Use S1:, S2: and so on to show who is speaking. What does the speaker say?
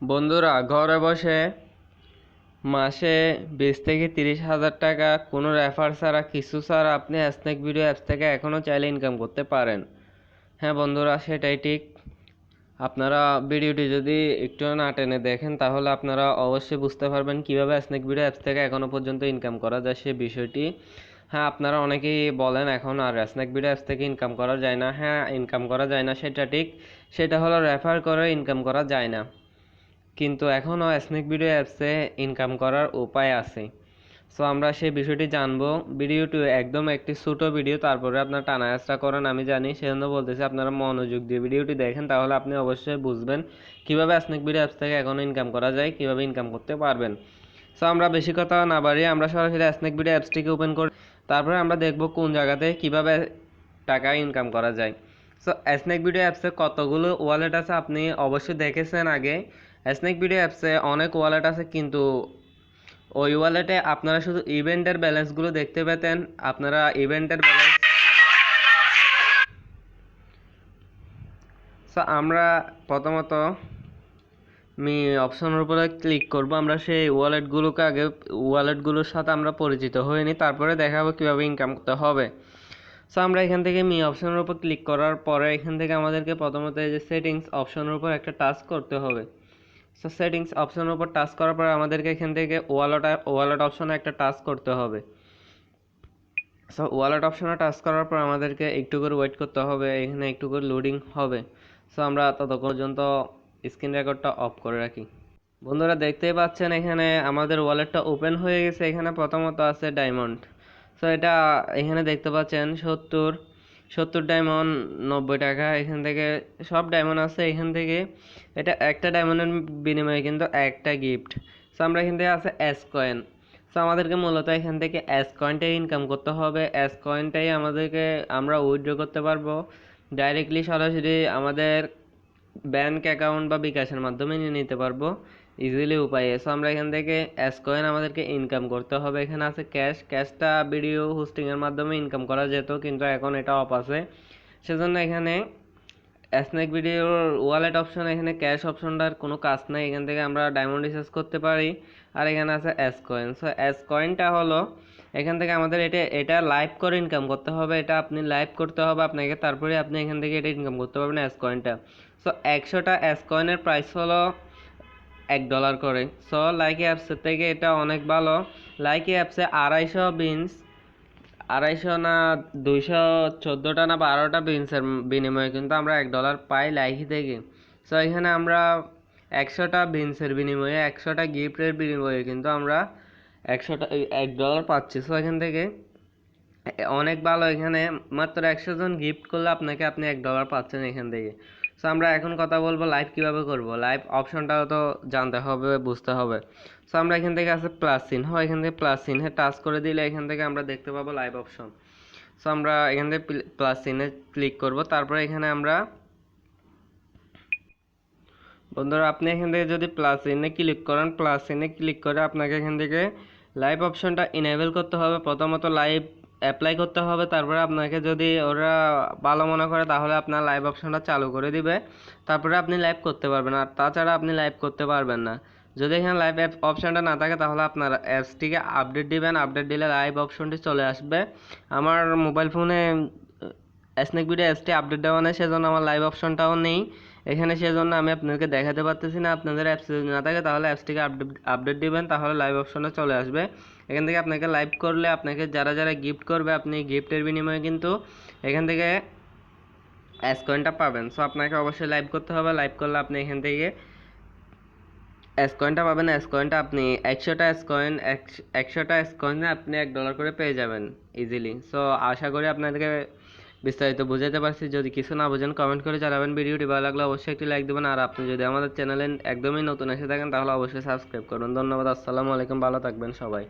S1: বন্ধুরা, ঘরে বসে মাসে বিশ থেকে তিরিশ হাজার টাকা কোনো রেফার ছাড়া, কিছু ছাড়া আপনি স্ন্যাক ভিডিও অ্যাপস থেকে এখনও চাইলে ইনকাম করতে পারেন। হ্যাঁ বন্ধুরা, সেটাই ঠিক। আপনারা ভিডিওটি যদি একটু না টেনে দেখেন, তাহলে আপনারা অবশ্যই বুঝতে পারবেন কীভাবে স্ন্যাক ভিডিও অ্যাপস থেকে এখনও পর্যন্ত ইনকাম করা যায় সে বিষয়টি। হ্যাঁ আপনারা অনেকেই বলেন এখন আর স্ন্যাক ভিডিও অ্যাপস থেকে ইনকাম করা যায় না। হ্যাঁ ইনকাম করা যায় না, সেটা ঠিক। সেটা হলো রেফার করে ইনকাম করা যায় না। কিন্তু এখনও স্নেক ভিডিও অ্যাপসে ইনকাম করার উপায় আছে। সো আমরা সেই বিষয়টি জানব। ভিডিওটি একদম একটি ছোটো ভিডিও তারপরে আপনার টানা আসটা করেন, আমি জানি, সেজন্য বলতেছি আপনারা মনোযোগ দিয়ে ভিডিওটি দেখেন, তাহলে আপনি অবশ্যই বুঝবেন কীভাবে স্নেক ভিডিও অ্যাপস থেকে এখনও ইনকাম করা যায়, কীভাবে ইনকাম করতে পারবেন। সো আমরা বেশি কথা না বাড়িয়ে আমরা সরাসরি স্নেক ভিডিও অ্যাপসটিকে ওপেন করি, তারপরে আমরা দেখব কোন জায়গাতে কীভাবে টাকা ইনকাম করা যায়। সো স্নেক ভিডিও অ্যাপসে কতগুলো ওয়ালেট আছে আপনি অবশ্যই দেখেছেন আগে। স্নেক ভিডিও অ্যাপসে অনেক ওয়ালেট আছে, কিন্তু ওই ওয়ালেটে আপনারা শুধু ইভেন্টের ব্যালেন্সগুলো দেখতে পেতেন। আপনারা ইভেন্টের ব্যালেন্স সো আমরা প্রথমত মি অপশনের উপরে ক্লিক করব। আমরা সেই ওয়ালেটগুলোকে আগে ওয়ালেটগুলোর সাথে আমরা পরিচিত নিই তারপরে দেখাবো কীভাবে ইনকাম করতে হবে। সো আমরা এখান থেকে মি অপশনের উপর ক্লিক করার পরে এখান থেকে আমাদেরকে প্রথমত যে সেটিংস অপশনের উপর একটা টাচ করতে হবে। সো সেটিংস অপশনের উপর টাচ করার পর আমাদেরকে এখান থেকে ওয়ালেট ওয়ালেট অপশনে একটা টাচ করতে হবে। সো ওয়ালেট অপশনে টাচ করার পর আমাদেরকে একটু করে ওয়েট করতে হবে, এখানে একটু করে লোডিং হবে। সো আমরা ততক্ষণ পর্যন্ত স্ক্রিন রেকর্ডটা অফ করে রাখি। বন্ধুরা, দেখতেই পাচ্ছেন এখানে আমাদের ওয়ালেটটা ওপেন হয়ে গেছে। এখানে প্রথমত আছে ডায়মন্ড সো এটা এখানে দেখতে পাচ্ছেন সত্তর সত্তর ডায়মন্ড নব্বই টাকা, এখান থেকে সব ডায়মন্ড আছে, এখান থেকে এটা একটা ডায়মন্ডের বিনিময়ে কিন্তু একটা গিফট সো আমরা এখান থেকে আছে এস কয়েন সো আমাদেরকে মূলত এখান থেকে এস কয়েনটাই ইনকাম করতে হবে। এস কয়েনটাই আমাদেরকে আমরা উইথড্র করতে পারব। ডাইরেক্টলি সরাসরি আমাদের ব্যাংক অ্যাকাউন্ট বা বিকাশের মাধ্যমে নিয়ে নিতে পারব। ইজিলি উপায়ে। সো আমরা এখান থেকে এস কয়েন আমাদেরকে ইনকাম করতে হবে। এখানে আছে ক্যাশ ক্যাশটা ভিডিও হোস্টিংয়ের মাধ্যমে ইনকাম করা যেত, কিন্তু এখন এটা অফ আছে। সেজন্য এখানে স্ন্যাক ভিডিওর ওয়ালেট অপশন এখানে ক্যাশ অপশনটার কোনো কাজ নাই। এখান থেকে আমরা ডায়মন্ড রিচার্জ করতে পারি। আর এখানে আছে এস কয়েন সো এস কয়েনটা হলো, এখান থেকে আমাদের এটা এটা লাইভ করে ইনকাম করতে হবে। এটা আপনি লাইভ করতে হবে আপনাকে। তারপরে আপনি এখান থেকে এটা ইনকাম করতে পারবেন এস কয়েনটা সো একশোটা এস কয়েনের প্রাইস হলো এক ডলার করে। সো লাইকি অ্যাপসের থেকে এটা অনেক ভালো। লাইকি অ্যাপসে আড়াইশো বিনস আড়াইশো না দুইশো চোদ্দোটা না বারোটা বিনসের বিনিময়ে কিন্তু আমরা এক ডলার পাই লাইকি থেকে। সো এখানে আমরা একশোটা বিনসের বিনিময়ে, একশোটা গিফটের বিনিময়ে কিন্তু আমরা একশোটা এক ডলার পাচ্ছি। সো এখান থেকে অনেক ভালো। এখানে মাত্র একশো জন গিফট করলে আপনাকে আপনি এক ডলার পাচ্ছেন এখান থেকে। সো আমরা এখন কথা বলব লাইভ কীভাবে করব। লাইভ অপশনটাও তো জানতে হবে, বুঝতে হবে। সো আমরা এখান থেকে আছে প্লাস চিহ্ন। এখান থেকে প্লাস চিহ্নে। টাচ করে দিলে এখান থেকে আমরা দেখতে পাবো লাইভ অপশন সো আমরা এখান থেকে প্লাস চিহ্নে ক্লিক করব। তারপরে এখানে আমরা বন্ধুরা, আপনি এখান থেকে যদি প্লাস চিহ্নে ক্লিক করেন প্লাস চিহ্নে ক্লিক করে আপনাকে এখান থেকে লাইভ অপশনটা ইনেবল করতে হবে। প্রথমত লাইভ অ্যাপ্লাই করতে হবে, তারপরে আপনাকে যদি ওরা ভালো মনে করে, তাহলে আপনার লাইভ অপশনটা চালু করে দিবে। তারপরে আপনি লাইভ করতে পারবেন, আর তাছাড়া আপনি লাইভ করতে পারবেন না। যদি এখানে লাইভ অ্যাপ অপশনটা না থাকে, তাহলে আপনার অ্যাপসটিকে আপডেট দিবেন আপডেট দিলে লাইভ অপশনটি চলে আসবে। আমার মোবাইল ফোনে স্নেক ভিডিও অ্যাপসটি আপডেট দেওয়া নেই, সেজন্য আমার লাইভ অপশনটাও নেই। এখানে সেজন্য আমি আপনাদেরকে দেখাতে পারতেছি না, আপনাদের অ্যাপস যদি না থাকে তাহলে অ্যাপসটিকে আপডেট আপডেট দিবেন, তাহলে লাইভ অপশনে চলে আসবে। এখান থেকে আপনাকে লাইভ করলে আপনাকে যারা যারা গিফট করবে, আপনি গিফটের বিনিময়ে কিন্তু এখান থেকে অ্যাস কয়েনটা পাবেন। সো আপনাকে অবশ্যই লাইভ করতে হবে। লাইভ করলে আপনি এখান থেকে অ্যাস কয়েনটা পাবেন। অ্যাস কয়েনটা আপনি একশোটা অ্যাস কয়েন একশোটা অ্যাস কয়েনে আপনি এক ডলার করে পেয়ে যাবেন ইজিলি সো আশা করি আপনাদেরকে বিস্তারিত বোঝাতে পারছি। যদি কিছু না বোঝেন কমেন্ট করে জানাবেন। ভিডিওটি ভালো লাগলে অবশ্যই একটি লাইক দেবেন। আর আপনি যদি আমাদের চ্যানেলে একদমই নতুন এসে থাকেন, তাহলে অবশ্যই সাবস্ক্রাইব করুন। ধন্যবাদ, আসসালামু আলাইকুম। ভালো থাকবেন সবাই।